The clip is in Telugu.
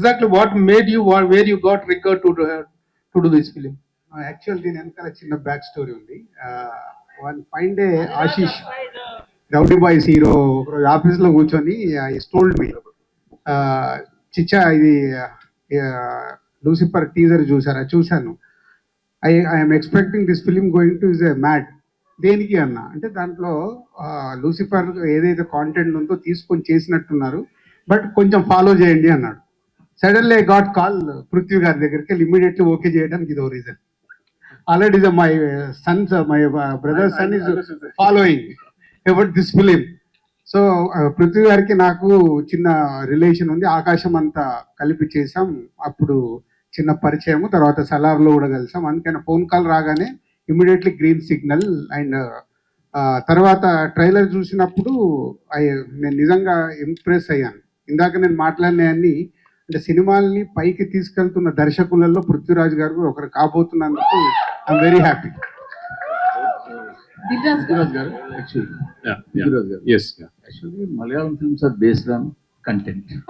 exactly what made you, what- where you got triggered to, do- to do this film? Actual దీని వెనకాల చిన్న బ్యాక్ స్టోరీ ఉంది. One fine day Ashish rowdy boys hero ఒకరోజు ఆఫీస్లో కూర్చొని స్టోల్డ్ మీ చిచ్చా ఇది లూసిఫర్ టీజర్ చూసారా? చూశాను. I I'm expecting this film going to is a mad దేనికి అన్న? అంటే దాంట్లో లూసిఫర్ ఏదైతే కాంటెంట్ ఉందో తీసుకొని చేసినట్టున్నారు. బట్ కొంచెం ఫాలో చేయండి అన్నాడు. సడన్లీ గాట్ కాల్ పృథ్వీ గారి దగ్గరికి వెళ్ళి ఇమీడియట్లీ ఓకే చేయడానికి ఇదో reason already is my sons my brother son is following ever this film so Prithvi గారికి నాకు చిన్న రిలేషన్ ఉంది. ఆకాశం అంతా కలిపి చేసాం అప్పుడు చిన్న పరిచయం తర్వాత సలార్లో కూడా కలిసాం. అందుకని ఫోన్ కాల్ రాగానే ఇమీడియట్లీ గ్రీన్ సిగ్నల్ అండ్ తర్వాత ట్రైలర్ చూసినప్పుడు ఐ నేను నిజంగా ఇంప్రెస్ అయ్యాను. ఇందాక నేను మాట్లాడినవన్నీ అంటే సినిమాల్ని పైకి తీసుకెళ్తున్న దర్శకులలో పృథ్వీరాజ్ గారు ఒకరు కాబోతున్నందుకు I'm very happy Viraj garu, actually, Yeah, yeah. Viraj